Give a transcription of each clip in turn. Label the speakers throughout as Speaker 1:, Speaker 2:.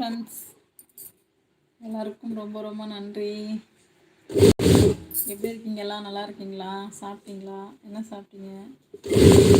Speaker 1: Friends எல்லாருக்கும் ரொம்ப ரொம்ப நன்றி. எப்படி இருக்கீங்க? எல்லாம் நல்லா இருக்கீங்களா? சாப்பிட்டீங்களா? என்ன சாப்பிட்டீங்க?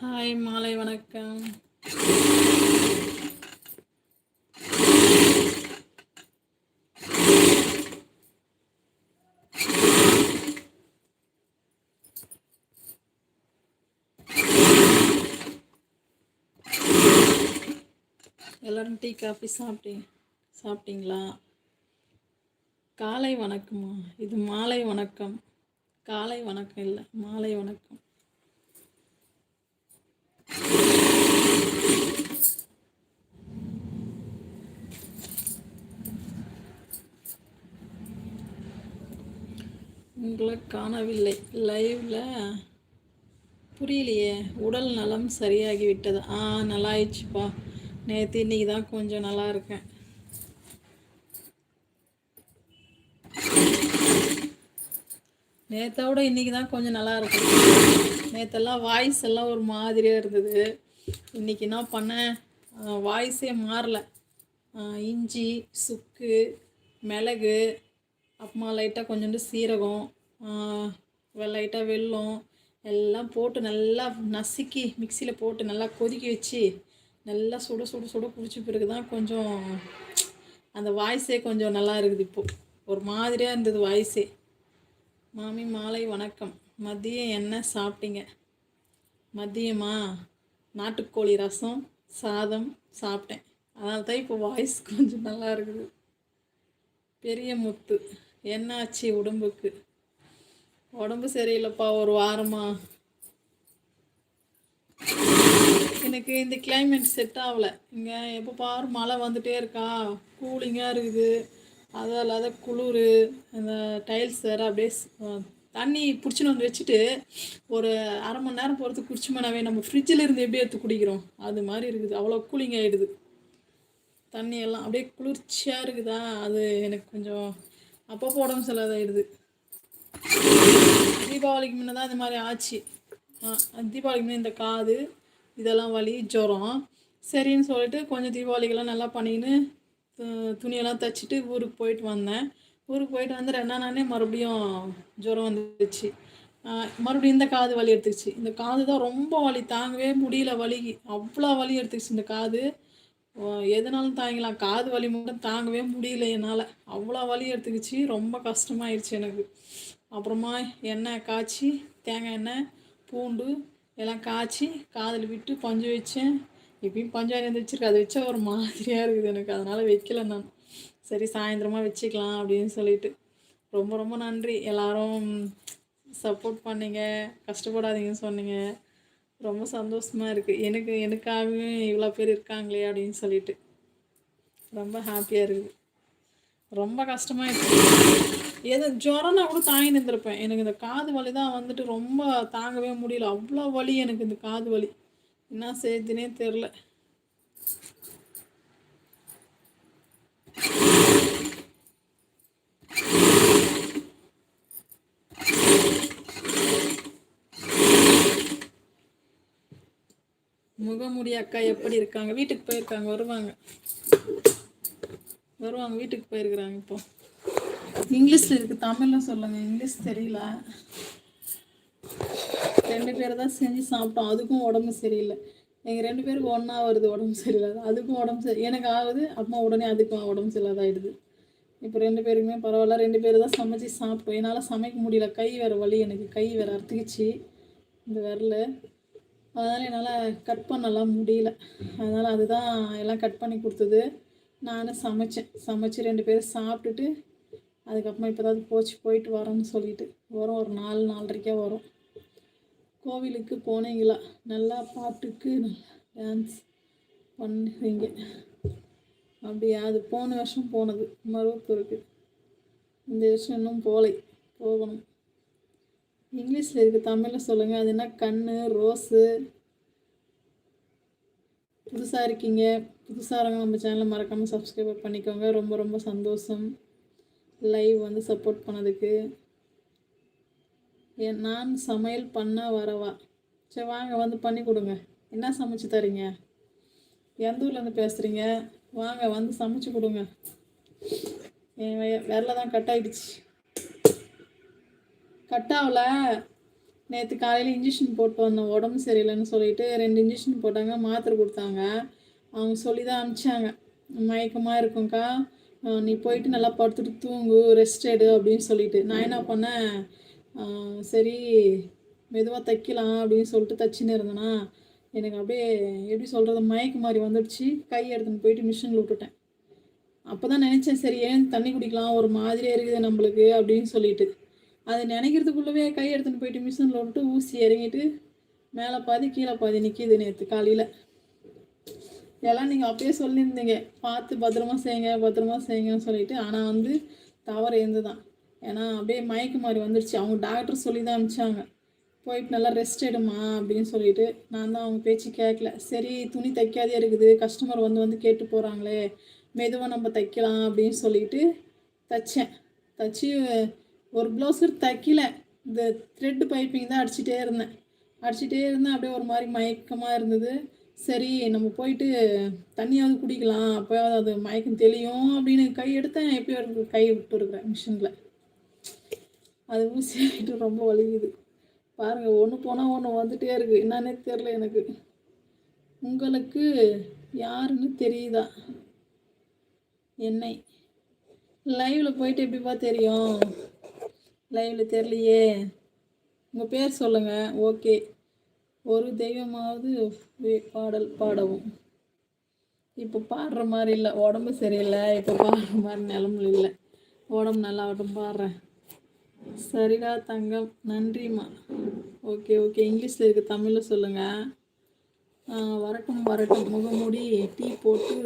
Speaker 1: ஹாய் மாலை வணக்கம் எல்லோரும் டீ காஃபி சாப்பிட்டி சாப்பிட்டீங்களா? காலை வணக்கமா இது மாலை வணக்கம். காலை வணக்கம் இல்லை மாலை வணக்கம். உங்களை காணவில்லை. லைவில் புரியலையே உடல் நலம் சரியாகிவிட்டது. ஆ நல்லாயிடுச்சுப்பா. நேற்று இன்னைக்கு தான் கொஞ்சம் நல்லா இருக்கேன். நேற்றோட இன்னைக்கு தான் கொஞ்சம் நல்லா இருக்கு நேற்றெல்லாம் வாய்ஸ் எல்லாம் ஒரு மாதிரியாக இருந்தது. இன்றைக்கி என்ன பண்ணேன்? வாய்ஸே மாறல. இஞ்சி சுக்கு மிளகு அப்புறமா லைட்டாக கொஞ்சோண்டு சீரகம் லைட்டாக வெல்லம் எல்லாம் போட்டு நல்லா நசுக்கி மிக்சியில் போட்டு நல்லா கொதிக்க வச்சு நல்லா சுட சுட சுட குடிச்ச பிறகு தான் கொஞ்சம் அந்த வாய்ஸே கொஞ்சம் நல்லா இருக்குது இப்போது ஒரு மாதிரியாக இருந்தது வாய்ஸே. மாமி மாலை வணக்கம். மதியம் என்ன சாப்பிட்டீங்க? மதியமா? நாட்டுக்கோழி ரசம் சாதம் சாப்பிட்டேன். அதனால தான் இப்போ வாய்ஸ் கொஞ்சம் நல்லா இருக்குது. பெரிய முத்து. என்னாச்சு உடம்புக்கு? உடம்பு சரியில்லைப்பா ஒரு வாரமாக எனக்கு இந்த கிளைமேட் செட் ஆகலை. இங்கே எப்போ பாரு மழை வந்துட்டே இருக்கா. கூலிங்காக இருக்குது. அது இல்லாத குளிர் இந்த டைல்ஸ் வேறு அப்படியே தண்ணி பிடிச்சின்னு வந்து வச்சுட்டு ஒரு அரை மணி நேரம் போகிறது குடிச்சோம்னாவே நம்ம ஃப்ரிட்ஜில் இருந்து எப்படி எடுத்து குடிக்கிறோம்? அது மாதிரி இருக்குது. அவ்வளோ கூலிங் ஆகிடுது தண்ணி எல்லாம் அப்படியே குளிர்ச்சியாக இருக்குதா? அது எனக்கு கொஞ்சம் அப்பப்போ உடம்பு சரியில்லாதாயிடுது. தீபாவளிக்கு முன்ன தான் இந்த மாதிரி ஆச்சு. தீபாவளிக்கு முன்னே இந்த காது இதெல்லாம் வலி ஜுரம். சரின்னு சொல்லிட்டு கொஞ்சம் தீபாவளிக்கெல்லாம் நல்லா பண்ணிக்கின்னு துணியெல்லாம் தைச்சிட்டு ஊருக்கு போயிட்டு வந்தேன். ஊருக்கு போயிட்டு வந்து ரெண்டா நாளே மறுபடியும் ஜுரம் வந்துடுச்சு மறுபடியும் இந்த காது வலி எடுத்துக்கிச்சு இந்த காது தான் ரொம்ப வலி தாங்கவே முடியல வலிக்கு அவ்வளோ வலி எடுத்துக்கிச்சு இந்த காது. எதனாலும் தாங்கலாம் தாங்கிக்கலாம். காது வலி மட்டும் தாங்கவே முடியல என்னால். அவ்வளோ வலி எடுத்துக்கிச்சு. ரொம்ப கஷ்டமாயிடுச்சு எனக்கு. அப்புறமா எண்ணெய் காய்ச்சி தேங்காய் எண்ணெய் பூண்டு எல்லாம் காய்ச்சி காதில் விட்டு பஞ்சு வச்சேன். இப்பயும் பஞ்சம் வந்து வச்சிருக்கு அதை வச்சா ஒரு மாதிரியாக இருக்குது எனக்கு. அதனால் வைக்கல நான். சரி சாயந்தரமாக வச்சுக்கலாம் அப்படின்னு சொல்லிட்டு. ரொம்ப ரொம்ப நன்றி. எல்லாரும் சப்போர்ட் பண்ணீங்க. கஷ்டப்படாதீங்கன்னு சொன்னீங்க. ரொம்ப சந்தோஷமாக இருக்குது எனக்கு எனக்காகவே இவ்வளோ பேர் இருக்காங்களே அப்படின்னு சொல்லிட்டு. ரொம்ப ஹாப்பியாக இருக்குது ரொம்ப கஷ்டமாக இருக்குது எது ஜுரம்னா கூட தாங்கி நின்றுருப்பேன் எனக்கு இந்த காது வலி தான் வந்துட்டு ரொம்ப தாங்கவே முடியல. அவ்வளோ வலி எனக்கு இந்த காது வலி. என்ன செய்யுதுன்னே தெரில முகமுடி அக்கா எப்படி இருக்காங்க? வீட்டுக்கு போயிருக்காங்க. வருவாங்க. வருவாங்க. வீட்டுக்கு போயிருக்கிறாங்க இப்போ. இங்கிலீஷில் இருக்குது தமிழில் சொல்லுங்கள் இங்கிலீஷ் தெரியல. ரெண்டு பேரை தான் செஞ்சு சாப்பிட்டோம். அதுக்கும் உடம்பு சரியில்லை. எங்கள் ரெண்டு பேருக்கு ஒன்றா வருது உடம்பு சரியில்லாத. அதுக்கும் உடம்பு சரி எனக்கு ஆகுது அம்மா உடனே அதுக்கும் உடம்பு சரியில்லாதாயிடுது இப்போ ரெண்டு பேருக்குமே பரவாயில்ல. ரெண்டு பேர் தான் சமைச்சு சாப்பிட்டோம். என்னால் சமைக்க முடியல. கை வேறு வலி எனக்கு. கை வேறு அறுத்துக்கிச்சு. இந்த வரல. அதனால் என்னால் கட் பண்ணலாம் முடியல. அதனால் அதுதான் எல்லாம் கட் பண்ணி கொடுத்தது. நானும் சமைச்சேன். சமைச்சு ரெண்டு பேரும் சாப்பிட்டுட்டு அதுக்கப்புறமா இப்போ ஏதாவது போச்சு போயிட்டு வரோம்னு சொல்லிட்டு. வரும் ஒரு நாலு நாலரைக்கே வரும். கோவிலுக்கு போனீங்களா? நல்லா பாட்டுக்கு நல்லா டான்ஸ் பண்ணுறீங்க அப்படியா அது போன வருஷம் போனது மருவத்தூருக்கு. இந்த வருஷம் இன்னும் போகலை போகணும். இங்கிலீஷில் இருக்குது தமிழில் சொல்லுங்கள் அது என்ன கண் ரோஸு? புதுசாக இருக்கீங்க புதுசாக இருக்க நம்ம சேனலை மறக்காமல் சப்ஸ்கிரைப் பண்ணிக்கோங்க. ரொம்ப ரொம்ப சந்தோஷம். லைவ் வந்து சப்போர்ட் பண்ணதுக்கு. என் நான் சமையல் பண்ண வரவா? சரி வாங்க வந்து பண்ணி கொடுங்க. என்ன சமைச்சு தரீங்க? எந்த ஊர்லேருந்து பேசுகிறீங்க வாங்க வந்து சமைச்சு கொடுங்க. என் விரல தான் கட் ஆகிடுச்சு கட் ஆகல. நேற்று காலையில் இன்ஜெக்ஷன் போட்டு வந்தோம். உடம்பு சரியில்லைன்னு சொல்லிட்டு ரெண்டு இன்ஜெக்ஷன் போட்டாங்க. மாத்திரை கொடுத்தாங்க. அவங்க சொல்லி தான் அனுப்பிச்சாங்க. மயக்கமாக இருக்கும்க்கா. நீ போயிட்டு நல்லா படுத்துட்டு தூங்கு ரெஸ்ட் எடு அப்படின்னு சொல்லிட்டு. நான் என்ன பண்ணேன்? சரி மெதுவாக தைக்கலாம் அப்படின்னு சொல்லிட்டு தச்சின்னு இருந்தேனா எனக்கு அப்படியே எப்படி சொல்கிறது மயக்கு மாதிரி வந்துடுச்சு. கை எடுத்துன்னு போயிட்டு மிஷினில் விட்டுட்டேன். அப்போ தான் நினச்சேன் சரி ஏன் தண்ணி குடிக்கலாம்? ஒரு மாதிரியாக இருக்குது நம்மளுக்கு அப்படின்னு சொல்லிட்டு. அது நினைக்கிறதுக்குள்ளவே கை எடுத்துன்னு போயிட்டு மிஷினில் விட்டு ஊசி இறங்கிட்டு மேலே பாதி கீழே பாதி நிற்கிது நேற்று காலையில். எல்லாம் நீங்கள் அப்பயே சொல்லியிருந்தீங்க. பார்த்து பத்திரமா செய்யுங்க பத்திரமா செய்யுங்கன்னு சொல்லிட்டு. ஆனால் வந்து தவறு இருந்து தான் ஏன்னா அப்படியே மயக்க மாதிரி வந்துடுச்சு அவங்க டாக்டர் சொல்லி தான் அனுப்பிச்சாங்க. போயிட்டு நல்லா ரெஸ்ட் எடுமா அப்படின்னு சொல்லிட்டு. நான் தான் அவங்க பேச்சு கேட்கல. சரி துணி தைக்காதே இருக்குது. கஸ்டமர் வந்து வந்து கேட்டு போகிறாங்களே மெதுவாக நம்ம தைக்கலாம் அப்படின்னு சொல்லிட்டு தைச்சேன். தைச்சி ஒரு ப்ளவுஸு தைக்கல. இந்த த்ரெட்டு பைப்பிங் தான் அடிச்சிட்டே இருந்தேன். அடிச்சிட்டே இருந்தேன். அப்படியே ஒரு மாதிரி மயக்கமாக இருந்தது. சரி நம்ம போயிட்டு தண்ணியாவது குடிக்கலாம். அப்போயாவது அது மயக்கம் தெளியும் அப்படின்னு கை எடுத்தேன். எப்பயோ கை விட்டு இருக்கிறேன் மிஷினில். அது ஊசி ரொம்ப வலிக்குது. பாருங்கள் ஒன்று போனால் ஒன்று வந்துட்டே இருக்குது என்னன்னே தெரில எனக்கு. உங்களுக்கு யாருன்னு தெரியுதா? என்னை. லைவில் போயிட்டு எப்படிப்பா தெரியும்? லைவில் தெரியலையே. உங்கள் பேர் சொல்லுங்கள் ஓகே ஒரு தெய்வமாவது பாடல் பாடவும். இப்போ பாடுற மாதிரி இல்லை உடம்பு சரியில்லை இப்போ பாடுற மாதிரி நிலமும் இல்லை. உடம்பு நல்லா ஆகட்டும் பாடுறேன். சரிடா தங்கம் நன்றிம்மா. ஓகே ஓகே இங்கிலீஷில் இருக்க தமிழில் சொல்லுங்கள் வரட்டும் வரட்டும். முகமூடி டீ போட்டு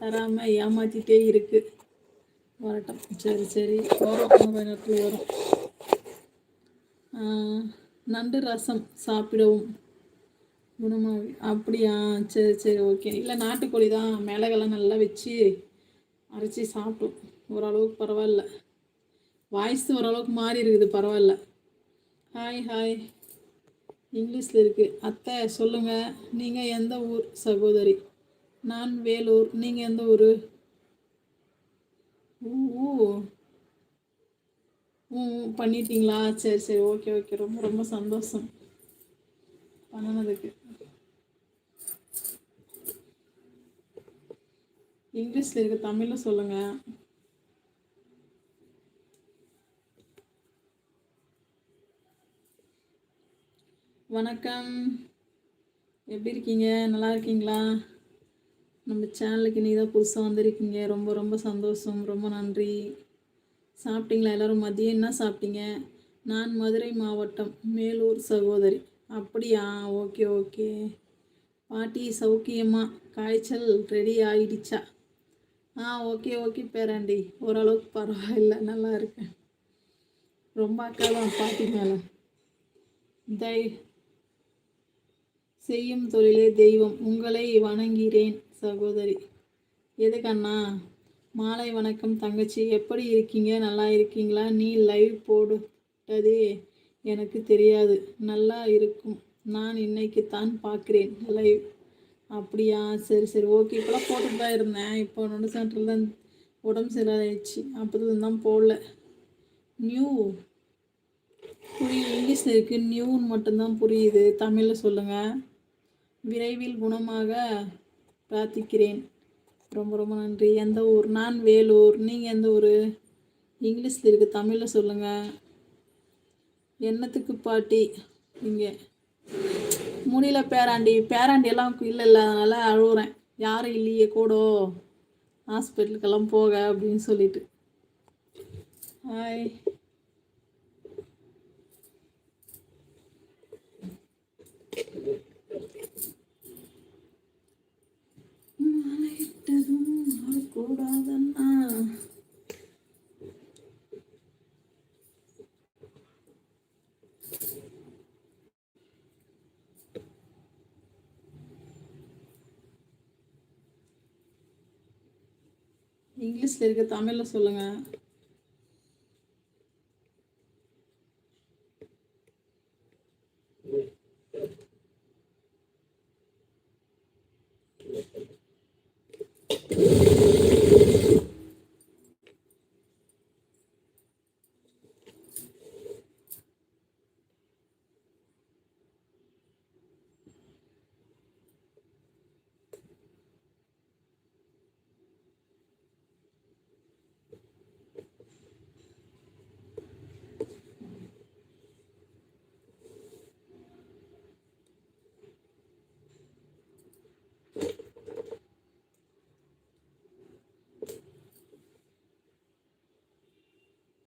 Speaker 1: தராமல் ஏமாற்றிட்டே இருக்குது வரட்டும். சரி சரி. வரும் கொஞ்ச நேரத்தில் வரும். நண்டு ரசம் சாப்பிடவும். குணமாகி அப்படியா? சரி சரி ஓகே இல்லை நாட்டுக்கோழி தான் மிளகெல்லாம் நல்லா வச்சு அரைச்சி சாப்பிட்டோம். ஓரளவுக்கு பரவாயில்ல. வாய்ஸ் ஓரளவுக்கு மாறி இருக்குது பரவாயில்ல. ஹாய் ஹாய் இங்கிலீஷில் இருக்குது அத்தை சொல்லுங்கள் நீங்கள் எந்த ஊர்? சகோதரி. நான் வேலூர். நீங்கள் எந்த ஊர்? ஊ ஊ. ம் பண்ணிட்டீங்களா? சரி சரி ஓகே ஓகே ரொம்ப ரொம்ப சந்தோஷம். பண்ணதுக்கு இங்கிலீஷில் இருக்க தமிழில் சொல்லுங்கள் வணக்கம். எப்படி இருக்கீங்க? நல்லா இருக்கீங்களா? நம்ம சேனலுக்கு நீ தான் புதுசாக வந்திருக்கீங்க. ரொம்ப ரொம்ப சந்தோஷம். ரொம்ப நன்றி. சாப்பிட்டீங்களா எல்லாரும்? மதியம் என்ன சாப்பிட்டீங்க? நான் மதுரை மாவட்டம் மேலூர் சகோதரி. அப்படியா? Okay okay. பாட்டி சௌக்கியமாக காய்ச்சல் ரெடி ஆகிடுச்சா ஆ ஓகே ஓகே பேராண்டி. ஓரளவுக்கு பரவாயில்ல நல்லா இருக்கேன் ரொம்ப அக்கா பாட்டி மேலே. தை செய்யும் தொழிலே தெய்வம். உங்களை வணங்கிறேன் சகோதரி. எதுக்கண்ணா மாலை வணக்கம் தங்கச்சி. எப்படி இருக்கீங்க? நல்லா இருக்கீங்களா? நீ லைவ் போடுட்டதே எனக்கு தெரியாது. நல்லா இருக்கும். நான் இன்னைக்கு தான் பார்க்குறேன் லைவ் அப்படியா? சரி சரி ஓகே இப்போலாம் போட்டுட்டு தான் இருந்தேன். இப்போ நொண்டு சென்டரில் தான் உடம்பு சரியாயிடுச்சு அப்போது தான் போடல. நியூ புரியுது இங்கிலீஷில் இருக்குது நியூன்னு மட்டும்தான் புரியுது. தமிழில் சொல்லுங்கள் விரைவில் குணமாக பிரார்த்திக்கிறேன். ரொம்ப ரொம்ப நன்றி. எந்த ஊர்? நான் வேலூர். நீங்கள் எந்த ஊர்? இங்கிலீஷில் இருக்குது தமிழில் சொல்லுங்கள் என்னத்துக்கு பாட்டி? இங்கே. முடியல பேராண்டி பேராண்டி எல்லாம் இல்லை இல்லை அதனால் அழுகுறேன் யாரும் இல்லையே கூடோ ஹாஸ்பிட்டலுக்கெல்லாம் போக அப்படின்னு சொல்லிட்டு. ஹாய் இங்கிலீஷில் இருக்க தமிழில் சொல்லுங்கள்